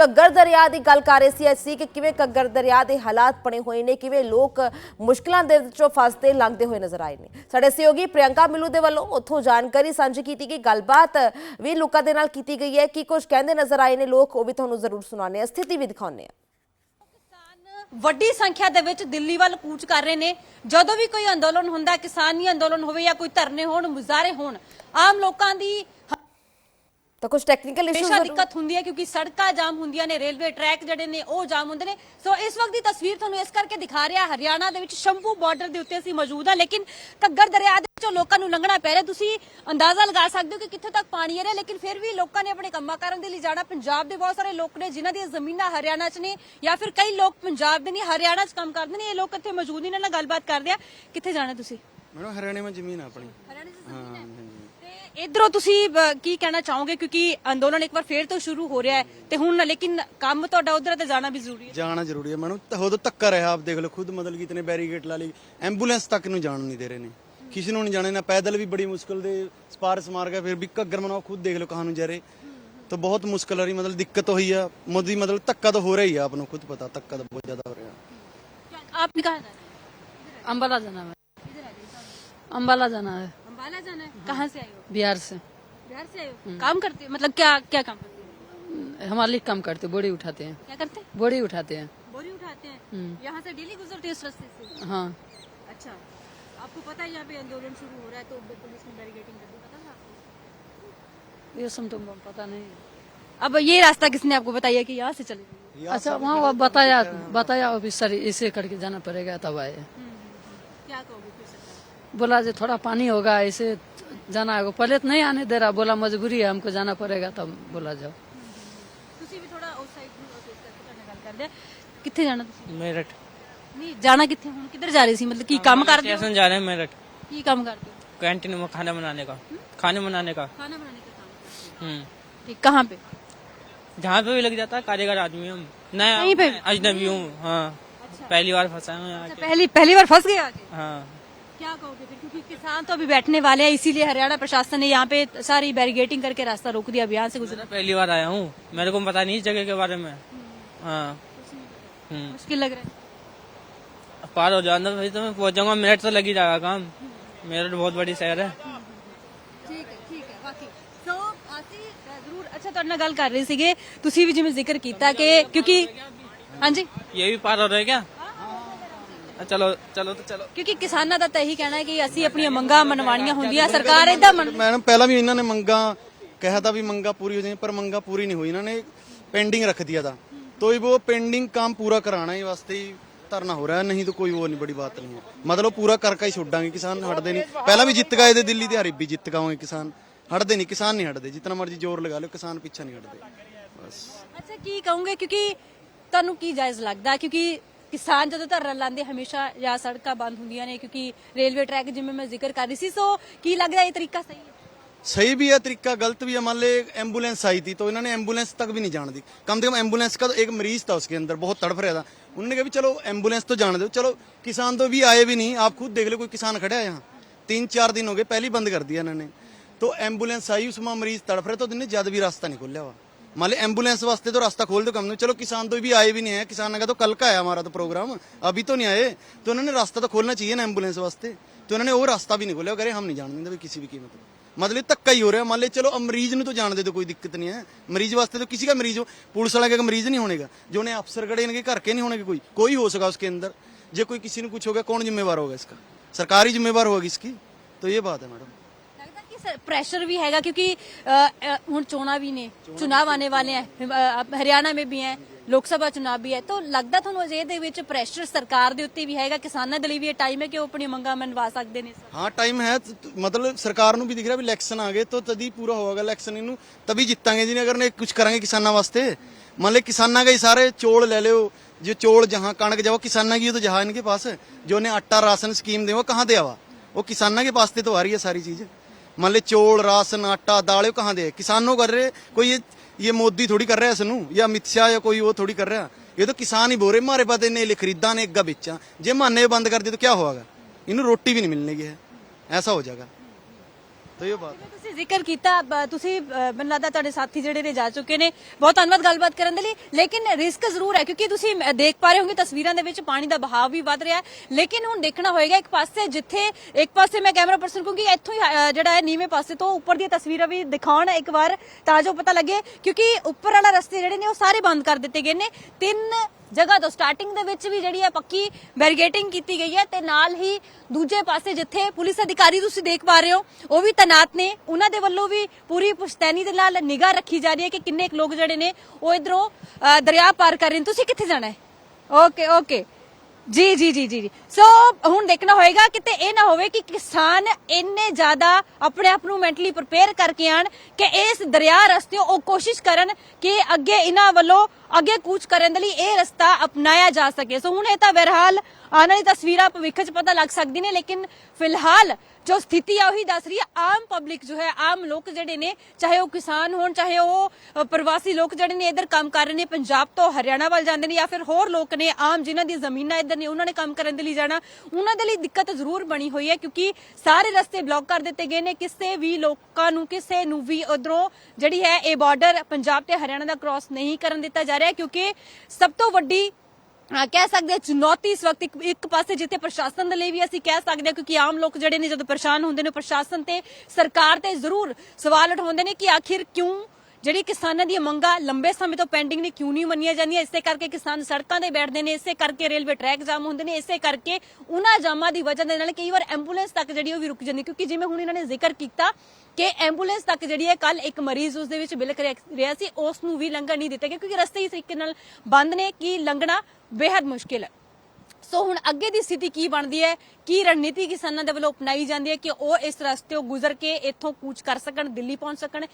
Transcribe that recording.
ਘੱਗਰ ਦਰਿਆ ਦੀ ਗੱਲ ਕਰ ਰਹੇ ਸੀ ਅਸੀਂ ਕਿ ਕਿਵੇਂ ਘੱਗਰ ਦਰਿਆ ਦੇ ਹਾਲਾਤ ਬਣੇ ਹੋਏ ਨੇ, ਕਿਵੇਂ ਲੋਕ ਮੁਸ਼ਕਲਾਂ ਦੇ ਵਿੱਚੋਂ ਫਸਦੇ, ਲੰਘਦੇ ਹੋਏ ਨਜ਼ਰ ਆਏ ਨੇ। ਸਾਡੇ ਸਹਿਯੋਗੀ ਪ੍ਰਿਯੰਕਾ ਮਿਲੂ ਦੇ ਵੱਲੋਂ ਉੱਥੋਂ ਜਾਣਕਾਰੀ ਸਾਂਝੀ ਕੀਤੀ ਗਈ। ਗੱਲਬਾਤ ਵੀ ਲੋਕਾਂ ਦੇ ਨਾਲ ਕੀਤੀ ਗਈ ਹੈ ਕਿ ਕੁਝ ਕਹਿੰਦੇ ਨਜ਼ਰ ਆਏ ਨੇ, ਲੋਕ ਉਹ ਵੀ ਤੁਹਾਨੂੰ ਜ਼ਰੂਰ ਸੁਣਾਉਂਦੇ ਆ ਸਥਿਤੀ ਵੀ ਦਿਖਾਉਂਦੇ ਆ ਕਿਸਾਨ ਵੱਡੀ ਸੰਖਿਆ ਦੇ ਵਿੱਚ ਦਿੱਲੀ ਵੱਲ ਕੂਚ ਕਰ ਰਹੇ ਨੇ। ਜਦੋਂ ਵੀ ਕੋਈ ਅੰਦੋਲਨ ਹੁੰਦਾ, ਕਿਸਾਨੀ ਅੰਦੋਲਨ ਹੋਵੇ ਜਾਂ ਕੋਈ ਧਰਨੇ ਹੋਣ, ਮੁਜ਼ਾਹਰੇ ਹੋਣ, ਆਮ ਲੋਕਾਂ ਦੀ ਤਾਂ ਕੁਝ ਟੈਕਨੀਕਲ ਹਮੇਸ਼ਾ ਇਸ਼ੂਜ਼ ਦਿੱਕਤ ਹੁੰਦੀ ਹੈ ਕਿਉਂਕਿ ਸੜਕਾਂ ਜਾਮ ਹੁੰਦੀਆਂ ਨੇ ਰੇਲਵੇ ਟਰੈਕ ਜਿਹੜੇ ਨੇ ਉਹ ਜਾਮ ਹੁੰਦੇ ਨੇ। ਸੋ ਇਸ ਵਕਤ ਦੀ ਤਸਵੀਰ ਤੁਹਾਨੂੰ ਇਸ ਕਰਕੇ ਦਿਖਾ ਰਿਹਾ ਹਰਿਆਣਾ ਦੇ ਵਿੱਚ ਸ਼ੰਭੂ ਬਾਰਡਰ ਦੇ ਉੱਤੇ ਅਸੀਂ ਮੌਜੂਦ ਹਾਂ ਲੇਕਿਨ ਘੱਗਰ ਦਰਿਆ ਦੇ ਵਿੱਚੋਂ ਲੋਕਾਂ ਨੂੰ ਲੰਘਣਾ ਪੈ ਰਿਹਾ। ਤੁਸੀਂ ਅੰਦਾਜ਼ਾ ਲਗਾ ਸਕਦੇ ਹੋ ਕਿ ਕਿੱਥੇ ਤੱਕ ਪਾਣੀ ਆ ਰਿਹਾ ਲੇਕਿਨ ਫਿਰ ਵੀ ਲੋਕਾਂ ਨੇ ਆਪਣੇ ਕੰਮਾਂ ਕਾਰਾਂ ਦੇ ਲਈ ਜਾਣਾ। ਪੰਜਾਬ ਦੇ ਬਹੁਤ ਸਾਰੇ ਲੋਕ ਨੇ ਜਿਨ੍ਹਾਂ ਦੀਆਂ ਜ਼ਮੀਨਾਂ ਹਰਿਆਣਾ 'ਚ ਨੇ ਜਾਂ ਫਿਰ ਕਈ ਲੋਕ ਪੰਜਾਬ ਦੇ ਨਹੀਂ ਹਰਿਆਣਾ 'ਚ ਕੰਮ ਕਰਦੇ ਨੇ। ਇਹ ਲੋਕ ਇੱਥੇ ਮੌਜੂਦ ਨੇ ਇਹਨਾਂ ਨਾਲ ਗੱਲਬਾਤ ਕਰਦੇ ਆ। ਕਿੱਥੇ ਜਾਣਾ ਤੁਸੀਂ? ਮੈਡਮ ਹਰਿਆਣੇ ਵਿੱਚ ਜ਼ਮੀਨ ਆ ਆਪਣੀ। ਹਰਿਆਣਾ 'ਚ ਹਾਂ। ਜ਼ਮੀਨ ਹੈ ਇਧਰੋਂ ਤੁਸੀਂ ਅ, ਕੀ ਕਹਿਣਾ ਚਾਹੋਗੇ ਕਿਉਂਕਿ ਅੰਦੋਲਨ ਇੱਕ ਵਾਰ ਫੇਰ ਤੋਂ ਸ਼ੁਰੂ ਹੋ ਰਿਹਾ ਹੈ ਤੇ ਹੁਣ ਲੇਕਿਨ ਕੰਮ ਤੁਹਾਡਾ ਉਧਰ ਤੇ ਜਾਣਾ ਵੀ ਜ਼ਰੂਰੀ ਹੈ ਜਾਣਾ ਜ਼ਰੂਰੀ ਹੈ ਮੈਡਮ ਤਾਂ ਉਦੋਂ ਧੱਕਾ ਰਿਹਾ ਆਪ ਦੇਖ ਲਓ ਖੁਦ ਮਤਲਬ ਕਿ ਇਤਨੇ ਬੈਰੀਗੇਟ ਲਾ ਲਈ ਐਂਬੂਲੈਂਸ ਤੱਕ ਨੂੰ ਜਾਣ ਨਹੀਂ ਦੇ ਰਹੇ ਨੇ ਕਿਸੇ ਨੂੰ ਨਹੀਂ ਜਾਣੇ ਨਾ ਪੈਦਲ ਵੀ ਬੜੀ ਮੁਸ਼ਕਲ ਦੇ ਸਪਾਰਸ ਮਾਰ ਗਿਆ ਫਿਰ ਵੀ ਘੱਗਰ ਮਨਾਓ ਖੁਦ ਦੇਖ ਲਓ ਕਹਾਂ ਨੂੰ ਜਾ ਰਹੇ ਤਾਂ ਬਹੁਤ ਮੁਸ਼ਕਲ ਆ ਰਹੀ ਮਤਲਬ ਦਿੱਕਤ ਹੋਈ ਆ ਮੋਦੀ ਮਤਲਬ ਧੱਕਾ ਤਾਂ ਹੋ ਰਿਹਾ ਹੀ ਆ ਆਪ ਨੂੰ ਖੁਦ ਪਤਾ ਧੱਕਾ ਤਾਂ ਬਹੁਤ ਜ਼ਿਆਦਾ ਹੋ ਰਿਹਾ आप कहाँ जाना है अम्बाला जाना है अम्बाला जाना है अम्बाला जाना है? कहाँ से आए हो? बिहार से। बिहार से आए हो? काम करते हो? मतलब क्या क्या काम करते हो? हमारे लिए काम करते बोड़ी उठाते हैं। क्या करते? हैं बोड़ी उठाते हैं। बोरी उठाते हैं? यहाँ से डेली गुजरते हो इस रास्ते से? हाँ। अच्छा। आपको पता है यहाँ पे आंदोलन शुरू हो रहा है तो पुलिस ने बैरिकेडिंग कर दी पता था आपको? ये सब तो पता नहीं। अब ये रास्ता किसने आपको बताया कि यहाँ से चले अच्छा वहाँ वो बताया बताया ऑफिसर इसे करके जाना पड़ेगा तब आए। क्या कहोगे बोला जो थोड़ा पानी होगा ऐसे जाना है पहले तो नहीं आने दे रहा बोला मजबूरी है हमको जाना पड़ेगा तब बोला जाओ ਤੁਸੀਂ ਵੀ ਥੋੜਾ ਉਸ ਸਾਈਡ ਨੂੰ ਫੇਸ ਕਰਕੇ ਤੁਹਾਡੇ ਨਾਲ ਗੱਲ ਕਰਦੇ ਆ ਕਿੱਥੇ ਜਾਣਾ ਤੁਸੀਂ मेरठ ਨਹੀਂ ਜਾਣਾ ਕਿੱਥੇ ਹੁਣ ਕਿੱਧਰ ਜਾ ਰਹੇ ਸੀ ਮਤਲਬ ਕੀ ਕੰਮ ਕਰਦੇ ਹੋ स्टेशन जा रहे हैं मेरठ ਕੀ ਕੰਮ ਕਰਦੇ ਹੋ कैंटीन में खाना बनाने का खाने बनाने का खाना बनाने का काम हम्म ठीक कहाँ पे जहाँ पे भी लग जाता है कारीगर आदमी हम नया कहीं पे? मैं अजनबी हूँ हाँ पहली बार फंसा हूँ यहाँ अच्छा के पहली पहली बार फंस गए आगे हाँ क्या कहोगे फिर क्योंकि किसान तो अभी बैठने वाले हैं इसीलिए हरियाणा प्रशासन ने यहाँ पे सारी बैरिगेटिंग करके रास्ता रोक दिया अभियान से गुजरना मैं पहली बार आया हूँ मेरे को पता नहीं इस जगह के बारे में हाँ हम्म मुश्किल लग रहा है पार हो जाना भाई तो मैं पहुंच जाऊंगा मिनट तो लग ही जाएगा काम मेरठ बहुत बड़ी शहर है ਠੀਕ ਹੈ ਠੀਕ ਹੈ ਬਾਕੀ ਸੋ ਅਸੀਂ ਅ, ਜ਼ਰੂਰ ਅੱਛਾ ਤੁਹਾਡੇ ਨਾਲ ਗੱਲ ਕਰ ਰਹੇ ਸੀਗੇ ਤੁਸੀਂ ਵੀ ਜਿਵੇਂ ਜ਼ਿਕਰ ਕੀਤਾ ਕਿ ਕਿਉਂਕਿ ਹਾਂਜੀ ये भी पार हो रहे क्या चलो चलो तो चलो ਕਿਉਂਕਿ ਕਿਸਾਨਾਂ ਦਾ ਤਾਂ ਇਹੀ ਕਹਿਣਾ ਹੈ ਕਿ ਅਸੀਂ ਆਪਣੀਆਂ ਮੰਗਾਂ ਮਨਵਾਣੀਆਂ ਹੁੰਦੀਆਂ ਸਰਕਾਰ ਇਦਾਂ ਮੈਡਮ ਪਹਿਲਾਂ ਵੀ ਇਹਨਾਂ ਨੇ ਮੰਗਾ ਕਿਹਾ ਤਾਂ ਵੀ ਮੰਗਾ ਪੂਰੀ ਹੋ ਜਾਏ ਪਰ ਮੰਗਾ ਪੂਰੀ ਨਹੀਂ ਹੋਈ ਇਹਨਾਂ ਨੇ पेंडिंग रख दिया था तो ही वो पेंडिंग काम पूरा कराना ही वास्ते ही ਧਰਨਾ ਹੋ ਰਿਹਾ ਨਹੀਂ ਤਾਂ ਕੋਈ ਉਹ ਨਹੀਂ ਬੜੀ ਬਾਤ ਨਹੀਂ ਹੈ ਮਤਲਬ ਪੂਰਾ ਕਰਕੇ ਹੀ ਛੋਡਾਂਗੇ ਕਿਸਾਨ ਹਟਦੇ ਨਹੀਂ ਪਹਿਲਾਂ ਵੀ ਜਿੱਤ ਗਏ ਤੇ ਦਿੱਲੀ ਤੇ ਹਰੀ ਵੀ ਜਿੱਤ ਗਾਵਾਂਗੇ ਕਿਸਾਨ ਹਟਦੇ ਨਹੀਂ ਕਿਸਾਨ ਨਹੀਂ ਹਟਦੇ ਜਿੰਨਾ ਮਰਜ਼ੀ ਜ਼ੋਰ ਲਗਾ ਲਓ ਕਿਸਾਨ ਪਿੱਛਾ ਨਹੀਂ ਹਟਦੇ ਬਸ ਅੱਛਾ ਕੀ ਕਹੋਗੇ ਕਿਉਂਕਿ ਤੁਹਾਨੂੰ ਕੀ ਜਾਇਜ਼ ਲੱਗਦਾ ਕਿਉਂਕਿ ਕਿਸਾਨ ਜਦੋਂ ਧਰਨਾ ਲਾਉਂਦੇ ਹਮੇਸ਼ਾ ਜਾਂ ਸੜਕਾਂ ਬੰਦ ਹੁੰਦੀਆਂ ਨੇ ਕਿਉਂਕਿ ਰੇਲਵੇ ਟਰੈਕ ਜਿਵੇਂ ਮੈਂ ਜ਼ਿਕਰ ਕਰ ਰਹੀ ਸੀ ਸੋ ਕੀ ਲੱਗਦਾ ਇਹ ਤਰੀਕਾ ਸਹੀ ਹੈ सही भी है तरीका गलत भी है मान ले एम्बुलेंस आई थी तो इन्होंने एम्बुलेंस तक भी नहीं जान दी कम से कम एम्बुलेंस का तो एक मरीज था उसके अंदर बहुत तड़फ रहा था उन्होंने कहा भी चलो एम्बुलेंस तो जाने दो चलो किसान तो भी आए भी नहीं आप खुद देख लो कोई किसान खड़ा है यहाँ तीन चार दिन हो गए पहले ही बंद कर दिया इन्होंने तो एम्बुलेंस आई उसमें मरीज तड़फ रहे तो इन्हें जद भी रास्ता नहीं खोलिया हुआ मान ली एम्बुलेंस वास्ते तो रास्ता खोल दो कम से कम। चलो किसान तो भी आए भी नहीं है किसान का तो कल का है हमारा तो प्रोग्राम अभी तो नहीं आए तो उन्होंने रास्ता तो खोलना चाहिए ना एम्बुलेंस वास्ते तो उन्होंने वो रास्ता भी नहीं खोलिया करे हम नहीं जान देंगे भी किसी भी कीमत पर मतलब ਧੱਕਾ ਹੀ ਹੋ ਰਿਹਾ ਮੰਨ ਲੈ ਚਲੋ ਅ ਮਰੀਜ਼ ਨੂੰ ਤਾਂ ਜਾਣ ਦੇ ਤਾਂ ਕੋਈ ਦਿੱਕਤ ਨਹੀਂ ਹੈ ਮਰੀਜ਼ ਵਾਸਤੇ तो किसी का मरीज हो पुलिस वाला का मरीज नहीं होनेगा जो ने अफसर खड़े इनके घर के नहीं होने कोई कोई हो सका उसके अंदर जो कोई किसी ने कुछ हो गया कौन जिम्मेवार होगा इसका सरकार ही जिम्मेवार होगी इसकी तो ये बात है मैडम ਲੱਗਦਾ ਕਿ ਪ੍ਰੈਸ਼ਰ ਵੀ ਹੈਗਾ क्योंकि ਹੁਣ ਚੋਣਾਂ ਵੀ ਨੇ ਚੁਣਾਵ ਆਨੇ ਵਾਲੇ ਹੈ ਹਰਿਆਣਾ ਮੇ ਵੀ ਹੈ ਲੋਕ ਸਭਾ ਚੁਣਾਵ ਵੀ ਹੈ ਤਾਂ ਲੱਗਦਾ ਤੁਹਾਨੂੰ ਅਜੇ ਦੇ ਵਿੱਚ ਪ੍ਰੈਸ਼ਰ ਸਰਕਾਰ ਦੇ ਉੱਤੇ ਵੀ ਹੈਗਾ ਕਿਸਾਨਾਂ ਦੇ ਲਈ ਵੀ ਇਹ ਟਾਈਮ ਹੈ ਕਿ ਉਹ ਆਪਣੀ ਮੰਗਾਂ ਮਨਵਾ ਸਕਦੇ ਨੇ? ਹਾਂ ਟਾਈਮ ਹੈ। ਮਤਲਬ ਸਰਕਾਰ ਨੂੰ ਵੀ ਦਿਖ ਰਿਹਾ ਵੀ ਇਲੈਕਸ਼ਨ ਆ ਗਏ ਤਾਂ ਤਦੀ ਪੂਰਾ ਹੋਵੇਗਾ ਇਲੈਕਸ਼ਨ ਇਹਨੂੰ। ਤभी ਜਿੱਤਾਂਗੇ ਜੀ ਅਗਰ ਨੇ ਕੁਝ ਕਰਾਂਗੇ ਕਿਸਾਨਾਂ ਵਾਸਤੇ। ਮੰਨ ਲੈ ਕਿਸਾਨਾਂ ਦੇ ਸਾਰੇ ਚੋਲ ਲੈ ਲਿਓ। जो चोड़ जहाँ कणक जाओ किसाना की तो जहाँ इनके पास है जो उन्हें आटा राशन स्कीम दे वो कहाँ दे आवा वो किसाना के पास तो आ रही है सारी चीज़ मान ले चोल राशन आटा दाल वो कहाँ दे किसानों कर रहे कोई ये ये मोदी थोड़ी कर रहा है इसनू या अमित शाह या कोई वो थोड़ी कर रहा ये तो किसान ही बोल रहे हमारे पास इन्हें खरीदा ने अग्गा बेचा जे माने बंद कर दिए तो क्या होगा इन्हें रोटी भी नहीं मिलने की है ऐसा हो जाएगा ਤੇ ਬਾਤ ਜਿਵੇਂ ਤੁਸੀਂ ਜ਼ਿਕਰ ਕੀਤਾ ਤੁਸੀਂ ਮੈਨੂੰ ਲੱਗਦਾ ਤੁਹਾਡੇ ਸਾਥੀ ਜਿਹੜੇ ਨੇ ਜਾ ਚੁੱਕੇ ਨੇ। ਬਹੁਤ ਧੰਨਵਾਦ ਗੱਲਬਾਤ ਕਰਨ ਦੇ ਲਈ। ਲੇਕਿਨ ਰਿਸਕ ਜ਼ਰੂਰ ਹੈ, ਕਿਉਂਕਿ ਤੁਸੀਂ ਦੇਖ ਪਾ ਰਹੇ ਹੋਗੇ, ਤਸਵੀਰਾਂ ਦੇ ਵਿੱਚ ਪਾਣੀ ਦਾ ਬਹਾਵ ਵੀ ਵੱਧ ਰਿਹਾ ਹੈ। ਲੇਕਿਨ ਹੁਣ ਦੇਖਣਾ ਹੋਏਗਾ, ਇੱਕ ਪਾਸੇ ਜਿੱਥੇ, ਇੱਕ ਪਾਸੇ ਮੈਂ ਕੈਮਰਾ ਪਰਸਨ ਕਿਉਂਕਿ ਇੱਥੋਂ ਹੀ ਜਿਹੜਾ ਹੈ ਨੀਵੇਂ ਪਾਸੇ ਤੋਂ ਉੱਪਰ ਦੀਆਂ ਤਸਵੀਰਾਂ ਵੀ ਦਿਖਾਉਣ ਇੱਕ ਵਾਰ ਤਾਂ ਜੋ ਪਤਾ ਲੱਗੇ, ਕਿਉਂਕਿ ਉੱਪਰ ਵਾਲਾ ਰਸਤੇ ਜਿਹੜੇ ਨੇ ਉਹ ਸਾਰੇ ਬੰਦ ਕਰ ਦਿੱਤੇ ਗਏ ਨੇ। ਤਿੰਨ ਜਗ੍ਹਾ ਤੋਂ ਸਟਾਰਟਿੰਗ ਦੇ ਵਿੱਚ ਵੀ ਜਿਹੜੀ ਹੈ ਪੱਕੀ ਬੈਰੀਗੇਟਿੰਗ ਕੀਤੀ ਗਈ ਹੈ ਤੇ ਨਾਲ ਹੀ ਦੂਜੇ ਪਾਸੇ ਜਿੱਥੇ ਪੁਲਿਸ ਅਧਿਕਾਰੀ ਤੁਸੀਂ ਦੇਖ ਪਾ ਰਹੇ ਹੋ, ਉਹ ਵੀ ਤੈਨਾਤ ਨੇ। ਉਹਨਾਂ ਦੇ ਵੱਲੋਂ ਵੀ ਪੂਰੀ ਪੁਸ਼ਤੈਨੀ ਦੇ ਨਾਲ ਨਿਗਾਹ ਰੱਖੀ ਜਾ ਰਹੀ ਹੈ ਕਿ ਕਿੰਨੇ ਲੋਕ ਜਿਹੜੇ ਨੇ ਉਹ ਇਧਰੋਂ ਦਰਿਆ ਪਾਰ ਕਰ ਰਹੇ ਨੇ। ਤੁਸੀਂ ਕਿੱਥੇ ਜਾਣਾ ਹੈ? ਓਕੇ ਓਕੇ ਜੀ ਜੀ ਜੀ ਜੀ ਸੋ ਹੁਣ ਦੇਖਣਾ ਹੋਏਗਾ ਕਿਤੇ ਇਹ ਨਾ ਹੋਵੇ ਕਿ ਕਿਸਾਨ ਇੰਨੇ ਜ਼ਿਆਦਾ ਆਪਣੇ ਆਪ ਨੂੰ ਮੈਂਟਲੀ ਪ੍ਰਿਪੇਅਰ ਕਰਕੇ ਆਣ ਕਿ ਇਸ ਦਰਿਆ ਰਸਤੇ ਉਹ ਕੋਸ਼ਿਸ਼ ਕਰਨ ਕਿ ਅੱਗੇ ਇਹਨਾਂ ਵੱਲੋਂ ਅੱਗੇ ਕੂਚ ਕਰਨ ਦੇ ਲਈ ਇਹ ਰਸਤਾ ਅਪਣਾਇਆ ਜਾ ਸਕੇ। ਸੋ ਹੁਣ ਇਹ ਤਾਂ ਬਹਰਹਾਲ ਆਉਣ ਵਾਲੀ ਤਸਵੀਰਾਂ ਭਵਿੱਖ 'ਚ ਪਤਾ ਲੱਗ ਸਕਦੀ ਨੇ, ਲੇਕਿਨ ਫਿਲਹਾਲ ਜੋ ਸਥਿਤੀ ਆ ਉਹੀ ਦੱਸ ਰਹੀ ਹੈ, ਆਮ ਪਬਲਿਕ ਜੋ ਹੈ, ਆਮ ਲੋਕ ਜਿਹੜੇ ਨੇ, ਚਾਹੇ ਉਹ ਕਿਸਾਨ ਹੋਣ, ਚਾਹੇ ਉਹ ਪ੍ਰਵਾਸੀ ਲੋਕ ਜਿਹੜੇ ਨੇ, ਇਧਰ ਕੰਮ ਕਰ ਰਹੇ ਨੇ, ਪੰਜਾਬ ਤੋਂ ਹਰਿਆਣਾ ਵੱਲ ਜਾਂਦੇ ਨੇ ਜਾਂ ਫਿਰ ਹੋਰ ਲੋਕ ਨੇ, ਆਮ ਜਿਨ੍ਹਾਂ ਦੀ ਜ਼ਮੀਨਾਂ ਇੱਧਰ ਨੇ, ਉਹਨਾਂ ਨੇ ਕੰਮ ਕਰਨ ਦੇ ਲਈ ਜਾਣਾ, ਉਹਨਾਂ ਦੇ ਲਈ ਦਿੱਕਤ ਜ਼ਰੂਰ ਬਣੀ ਹੋਈ ਹੈ, ਕਿਉਂਕਿ ਸਾਰੇ ਰਸਤੇ ਬਲੌਕ ਕਰ ਦਿੱਤੇ ਗਏ ਨੇ, ਕਿਸੇ ਵੀ ਲੋਕਾਂ ਨੂੰ, ਕਿਸੇ ਨੂੰ ਵੀ ਉਧਰੋਂ ਜਿਹੜੀ ਹੈ, ਇਹ ਬਾਰਡਰ ਪੰਜਾਬ ਤੇ ਹਰਿਆਣਾ ਦਾ ਕ੍ਰਾਸ ਨਹੀਂ ਕਰਨ ਦਿੱਤਾ ਜਾ ਰਿਹਾ। ਕਿਉਂਕਿ ਸਭ ਤੋਂ ਵੱਡੀ ਕਹਿ ਸਕਦੇ ਹਾਂ ਚੁਣੌਤੀ ਇਸ ਵਕਤ ਇੱਕ ਇੱਕ ਪਾਸੇ ਜਿੱਥੇ ਪ੍ਰਸ਼ਾਸਨ ਦੇ ਲਈ ਵੀ ਅਸੀਂ ਕਹਿ ਸਕਦੇ ਹਾਂ, ਕਿਉਂਕਿ ਆਮ ਲੋਕ ਜਿਹੜੇ ਨੇ ਜਦੋਂ ਪਰੇਸ਼ਾਨ ਹੁੰਦੇ ਨੇ ਪ੍ਰਸ਼ਾਸਨ ਤੇ, ਸਰਕਾਰ ਤੇ ਜ਼ਰੂਰ ਸਵਾਲ ਉਠਾਉਂਦੇ ਨੇ ਕਿ ਆਖਿਰ ਕਿਉਂ ਜਿਹੜੀ ਕਿਸਾਨਾਂ ਦੀਆਂ ਮੰਗਾਂ ਲੰਬੇ ਸਮੇਂ ਤੋਂ ਪੈਂਡਿੰਗ ਨੇ, ਕਿਉਂ ਨਹੀਂ ਮੰਨੀਆਂ ਜਾਂਦੀਆਂ? ਇਸੇ ਕਰਕੇ ਕਿਸਾਨ ਸੜਕਾਂ ਤੇ ਬੈਠਦੇ ਨੇ, ਇਸੇ ਕਰਕੇ ਰੇਲਵੇ ਟਰੈਕ ਜਾਮ ਹੁੰਦੇ ਨੇ, ਇਸੇ ਕਰਕੇ ਉਹਨਾਂ ਜਾਮਾਂ ਦੀ ਵਜ੍ਹਾ ਦੇ ਨਾਲ ਕਈ ਵਾਰ ਐਂਬੂਲੈਂਸ ਤੱਕ ਜਿਹੜੀ ਉਹ ਵੀ ਰੁਕ ਜਾਂਦੀ ਕਿਉਂਕਿ ਜਿਵੇਂ ਹੁਣ ਇਹਨਾਂ ਨੇ ਜ਼ਿਕਰ ਕੀਤਾ ਕਿ ਐਂਬੂਲੈਂਸ ਤੱਕ ਜਿਹੜੀ ਹੈ ਕੱਲ ਇੱਕ ਮਰੀਜ਼ ਉਸ ਦੇ ਵਿੱਚ ਬਿਲਕ ਰਿਹਾ- ਸੀ, ਉਸ ਨੂੰ ਵੀ ਲੰਘਣ ਨਹੀਂ ਦਿੱਤਾ ਗਿਆ, ਕਿਉਂਕਿ ਰਸਤੇ ਇਸ ਤਰੀਕੇ ਨਾਲ ਬੰਦ ਨੇ ਕਿ ਲੰਘਣਾ ਬੇहद ਮੁਸ਼ਕਿਲ ਹੈ। ਸੋ ਹੁਣ ਅੱਗੇ ਦੀ ਸਥਿਤੀ ਕੀ ਬਣਦੀ ਹੈ? ਕੀ ਰਣਨੀਤੀ ਕਿਸਾਨਾਂ ਦੇ ਵੱਲੋਂ ਅਪਣਾਈ ਜਾਂਦੀ ਹੈ ਕਿ ਉਹ ਇਸ ਰਸਤੇ ਗੁਜ਼ਰ ਕੇ ਇੱਥੋਂ ਕੂਚ ਕਰ ਸਕਣ, ਦਿੱਲੀ ਪਹੁੰਚ ਸਕਣ?